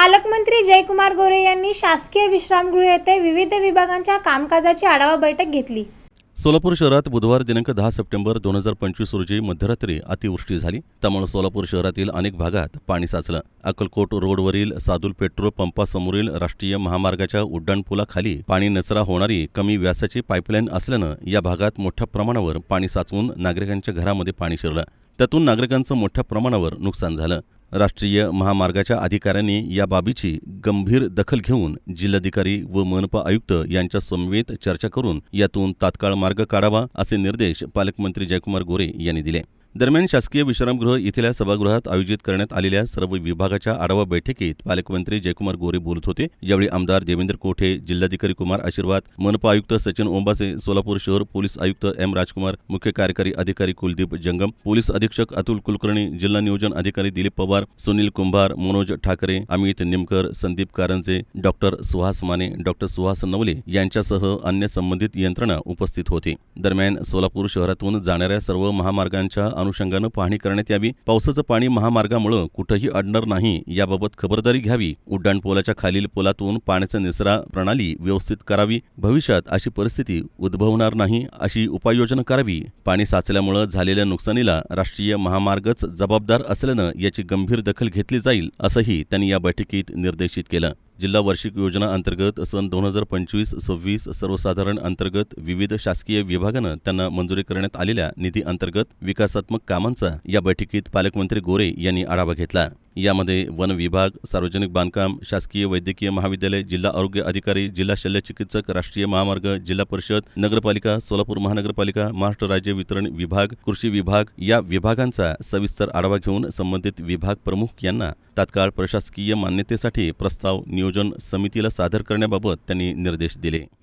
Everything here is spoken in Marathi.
पालकमंत्री जयकुमार गोरे यांनी शासकीय विश्रामगृह येथे विविध विभागांच्या कामकाजाची आढावा बैठक घेतली. सोलापूर शहरात बुधवार दिनांक दहा सप्टेंबर दोन हजार पंचवीस रोजी मध्यरात्री अतिवृष्टी झाली. त्यामुळे सोलापूर शहरातील अनेक भागात पाणी साचलं. अक्कलकोट रोडवरील सादुल पेट्रोल पंपासमोरील राष्ट्रीय महामार्गाच्या उड्डाणपुलाखाली पाणी नचरा होणारी कमी व्यासाची पाईपलाईन असल्यानं या भागात मोठ्या प्रमाणावर पाणी साचवून नागरिकांच्या घरामध्ये पाणी शिरलं. त्यातून नागरिकांचं मोठ्या प्रमाणावर नुकसान झालं. राष्ट्रीय महामार्गाच्या अधिकाऱ्यांनी या बाबीची गंभीर दखल घेऊन जिल्हाधिकारी व मनपा आयुक्त यांच्या समवेत चर्चा करून यातून तात्काळ मार्ग काढावा असे निर्देश पालकमंत्री जयकुमार गोरे यांनी दिले. दरम्यान शासकीय विश्रामगृह येथील सभागृहात आयोजित करण्यात आलेल्या सर्व विभागाच्या आढावा बैठकीत पालकमंत्री जयकुमार गोरे बोलत होते. यावेळी आमदार देवेंद्र कोठे जिल्हाधिकारी कुमार आशीर्वाद मनपा आयुक्त सचिन ओंबासे सोलापूर शहर पोलीस आयुक्त एम राजकुमार मुख्य कार्यकारी अधिकारी कुलदीप जंगम पोलीस अधीक्षक अतुल कुलकर्णी जिल्हा नियोजन अधिकारी दिलीप पवार सुनील कुंभार मनोज ठाकरे अमित निमकर संदीप कारंजे डॉक्टर सुहास माने डॉक्टर सुहास नवले यांच्यासह अन्य संबंधित यंत्रणा उपस्थित होती. दरम्यान सोलापूर शहरातून जाणाऱ्या सर्व महामार्गांच्या अनुषंगानं पाहणी करण्यात यावी. पावसाचं पाणी महामार्गामुळे कुठंही अडणार नाही याबाबत खबरदारी घ्यावी. उड्डाणपुलाच्या खालील पुलातून पाण्याचा निसरा प्रणाली व्यवस्थित करावी. भविष्यात अशी परिस्थिती उद्भवणार नाही अशी उपाययोजना करावी. पाणी साचल्यामुळे झालेल्या नुकसानीला राष्ट्रीय महामार्गच जबाबदार असल्यानं याची गंभीर दखल घेतली जाईल असंही त्यांनी या बैठकीत निर्देशित केलं. जिल्हा वार्षिक योजना अंतर्गत सन दोन हजार पंचवीस सव्वीस सर्वसाधारण अंतर्गत विविध शासकीय विभागानं त्यांना मंजुरी करण्यात आलेल्या निधी अंतर्गत विकासात्मक कामांचा या बैठकीत पालकमंत्री गोरे यांनी आढावा घेतला. यामध्ये वन विभाग सार्वजनिक बांधकाम शासकीय वैद्यकीय महाविद्यालय जिल्हा आरोग्य अधिकारी जिल्हा शल्यचिकित्सक राष्ट्रीय महामार्ग जिल्हा परिषद नगरपालिका सोलापूर महानगरपालिका महाराष्ट्र राज्य वितरण विभाग कृषी विभाग या विभागांचा सविस्तर आढावा घेऊन संबंधित विभाग प्रमुख यांना तात्काळ प्रशासकीय मान्यतेसाठी प्रस्ताव नियोजन समितीला सादर करण्याबाबत त्यांनी निर्देश दिले.